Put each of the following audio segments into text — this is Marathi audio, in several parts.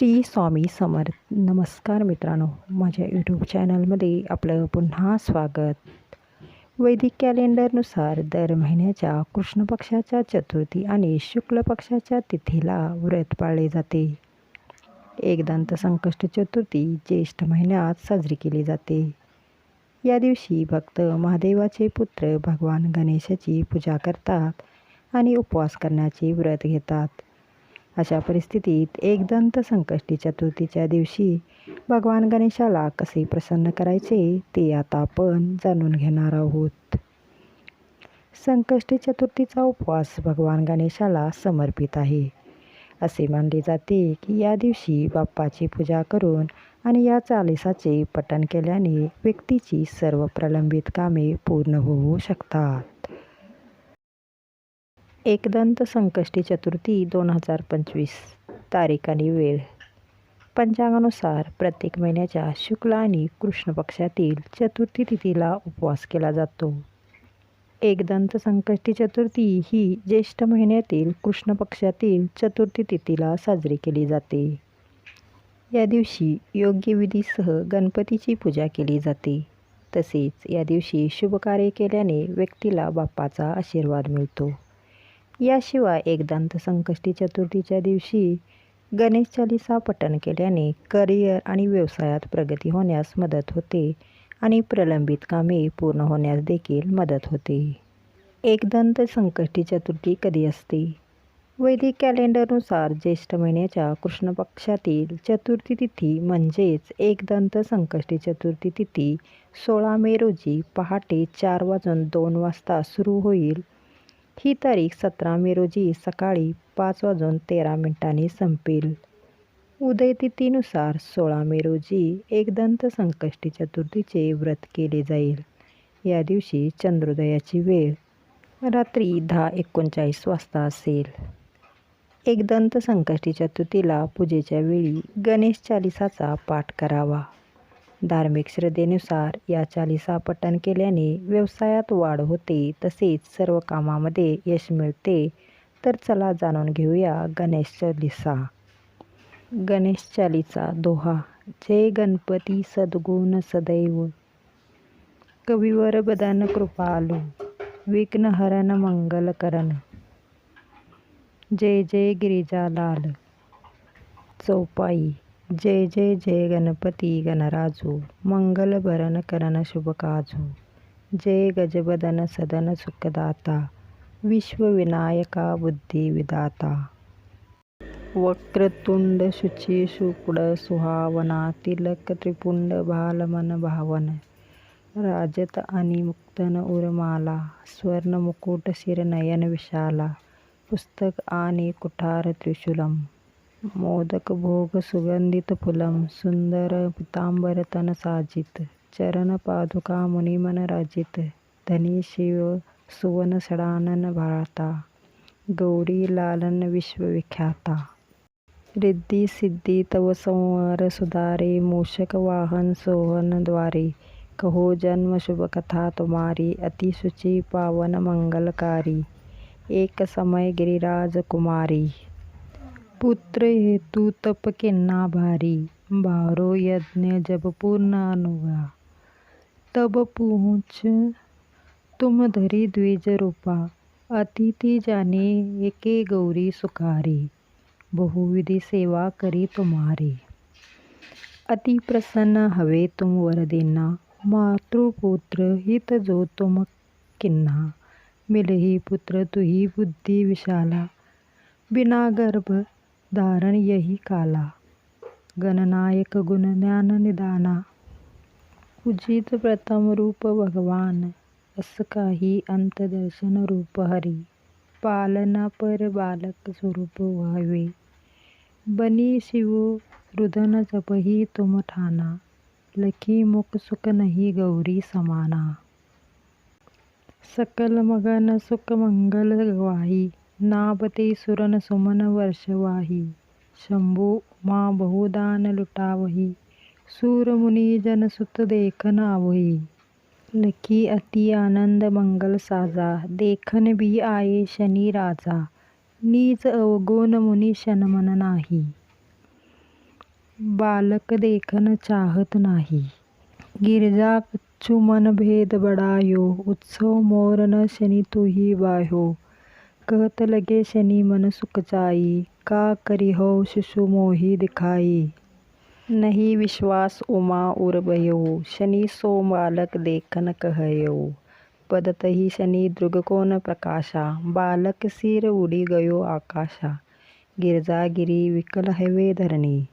श्री स्वामी समर्थ. नमस्कार मित्रांनो माझ्या यूट्यूब चॅनलमध्ये आपलं पुन्हा स्वागत. वैदिक कॅलेंडरनुसार दर महिन्याच्या कृष्ण पक्षाच्या चतुर्थी आणि शुक्ल पक्षाच्या तिथीला व्रत पाळले जाते. एकदंत संकष्ट चतुर्थी ज्येष्ठ महिन्यात साजरी केली जाते. या दिवशी भक्त महादेवाचे पुत्र भगवान गणेशाची पूजा करतात आणि उपवास करण्याचे व्रत घेतात. अशा परिस्थितीत एकदंत संकष्टी चतुर्थीच्या दिवशी भगवान गणेशाला कसे प्रसन्न करायचे ते आता आपण जाणून घेणार आहोत. संकष्टी चतुर्थीचा उपवास भगवान गणेशाला समर्पित आहे. असे मानले जाते की या दिवशी बाप्पाची पूजा करून आणि या चालिसाचे पठण केल्याने व्यक्तीची सर्व प्रलंबित कामे पूर्ण होऊ शकतात. एकदंत संकष्टी चतुर्थी दोन हजार पंचवीस तारीख आणि वेळ. पंचांगानुसार प्रत्येक महिन्याच्या शुक्ल आणि कृष्ण पक्षातील चतुर्थी तिथीला उपवास केला जातो. एकदंत संकष्टी चतुर्थी ही ज्येष्ठ महिन्यातील कृष्ण पक्षातील चतुर्थी तिथीला साजरी केली जाते. या दिवशी योग्य विधीसह गणपतीची पूजा केली जाते. तसेच या दिवशी शुभकार्य केल्याने व्यक्तीला बाप्पाचा आशीर्वाद मिळतो. याशिवाय एकदंत संकष्टी चतुर्थीच्या दिवशी गणेश चालिसा पठण केल्याने करिअर आणि व्यवसायात प्रगती होण्यास मदत होते आणि प्रलंबित कामे पूर्ण होण्यास देखील मदत होते. एकदंत संकष्टी चतुर्थी कधी असते? वैदिक कॅलेंडरनुसार ज्येष्ठ महिन्याच्या कृष्ण पक्षातील चतुर्थी तिथी म्हणजेच एकदंत संकष्टी चतुर्थी तिथी सोळा मे रोजी पहाटे चार वाजून दोन वाजता सुरू होईल. ही तारीख सतरा मे रोजी सकाळी पाच वाजून तेरा मिनिटांनी संपेल. उदयतिथीनुसार सोळा मे रोजी एकदंत संकष्टी चतुर्थीचे व्रत केले जाईल. या दिवशी चंद्रोदयाची वेळ रात्री दहा एकोणचाळीस वाजता असेल. एकदंत संकष्टी चतुर्थीला पूजेच्या वेळी गणेश चालिसाचा पाठ करावा. धार्मिक श्रद्धेनुसार या चालिसा पठण केल्याने व्यवसायात वाढ होते. तसेच सर्व कामामध्ये यश मिळते. तर चला जाणून घेऊया गणेश चालिसा. गणेश चालिसा दोहा. जय गणपती सद्गुण सदैव. कविवर बदन कृपालू. विघ्नहरण मंगलकरण जय जय गिरिजालाल. चौपाई. जय जय जय गणपती गणराजू मंगल भरण करण शुभ काजू जय गजबदन सदन सुखदाता विश्वविनायका बुद्धिविदाता वक्रतुंड शुची शुकुड सुहावना तिलक त्रिपुंड बालमन भावन राजत आणि मुक्तन उरमाला स्वर्ण मुकुट शिरनयन विशाला पुस्तक आणि कुठार त्रिशूलम. मोदक भोग सुगंधित फुलं सुंदर पितांबर तन साजित चरण पादुका मुनिमन राजित धनी शिव सुवन सडानन भारता गौरी लालन विश्वविख्याता। रिद्धी सिद्धी तव संवर सुधारे मूषक वाहन सोहनद्वारे कहो जन्म शुभ कथा तुम्हारी अतिशुचि पावन मंगलकारी एक समय गिरिराज कुमारी। पुत्र हेतु तप किन्ना भारी भारो यज्ञ जब पूर्ण अनुगा। तब पूछ, तुम धरी द्विज रूपा, अतिथि जाने एके गौरी सुखारी, बहुविधि सेवा करी तुम्हारी। अति प्रसन्न हवे तुम वर देना, मातृपुत्र हित जो तुम किन्ना मिलही पुत्र तुही बुद्धि विशाला, बिना गर्भ धारण यही काला। गणनायक गुण ज्ञान निदाना। उजित प्रथम रूप भगवान अस काही अंतदर्शन रूप हरी। पालना पर बालक स्वरूप व्हावे। बनी शिव रुदन जपही तुम ठाना। लखी मुख सुख नाही गौरी समाना। सकल मगन सुख मंगल गवाई नाबते सुरन सुमन वर्षवाही शंभू मा बहुदान लुटावही। सूरमुनी जनसुत देखन आवही लकी अति आनंद मंगल साजा। देखन बी आये शनी राजा। नीच अवगुण मुनी शनमन नाही। बालक देखन चाहत नाही। गिरजा चुमन भेद बडायो। उत्सव मोर न शनि तुही बाह्यो कहत लगे शनि मन सुख जाई का करिहो शिशु मोहि दिखाई? नहीं विश्वास उमा उर भयो शनि सो बालक देखन कहयो. पदतही शनि दृगकोन प्रकाशा? बालक सिर उडी गयो आकाशा. गिरजागिरी विकल हवे धरणी.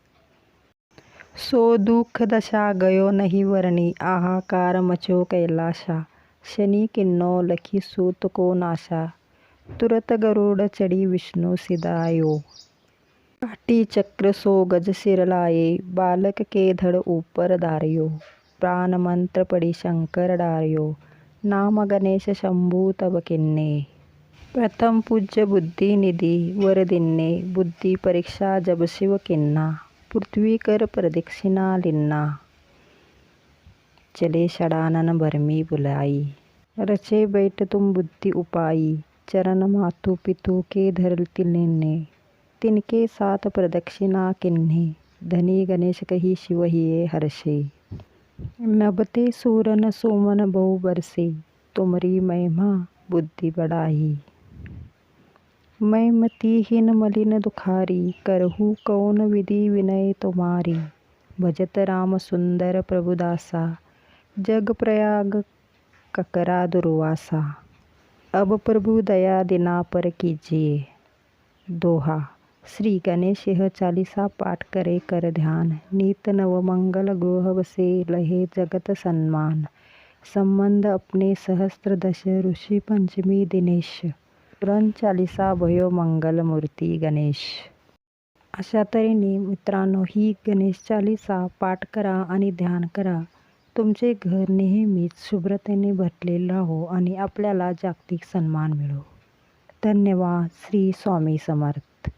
सो दुःख दशा गयो नहीं वरणी. आहाकार मचो कैलाशा. शनि किन्नो लखी सूत को नाशा. तुरत गरुड चढी विष्णु सिदायो। काटी चक्र सो गज सिर बालक के धड़ ऊपर धारियो। प्राण मंत्र पड़ी शंकर डारियो। नाम गणेश शंभू तब किन्ने। प्रथम पूज्य बुद्धि निधि वर दिन्ने। बुद्धि परीक्षा जब शिव किन्ना। पृथ्वी कर प्रदक्षिणा लिन्ना। चले षडानन भरमी बुलाई। रचे बैठ तुम बुद्धि उपायी। चरण मातु पितु के धरल तिन्ने तिनके साथ प्रदक्षिणा किन्हे। धनी गणेश कही शिव हिये हर्षे। नभते सूरन सोमन बहु बरसे। तुमरी महिमा बुद्धि बढ़ाई मैं मतिहीन मलिन दुखारी। करहु कौन विधि विनय तुम्हारी। भजत राम सुंदर प्रभुदासा जग प्रयाग ककरा दुर्वासा। अब प्रभु दया दिना पर कीजिए। दोहा श्री गणेश यह चालीसा पाठ करे कर ध्यान। नीत नव मंगल बसे लहे जगत सम्मान संबंध अपने सहस्त्र दश ऋषी पंचमी दिनेश। पुरण चालीसा भयो मंगल मूर्ती गणेश। अशा तऱ्हेने मित्रांनो ही गणेश चालीसा पाठ करा आणि ध्यान करा. तुमचे घर नेहमीच शुभ्रतेने भरलेलं राहो आणि आपल्याला जागतिक सन्मान मिळो. धन्यवाद. श्री स्वामी समर्थ.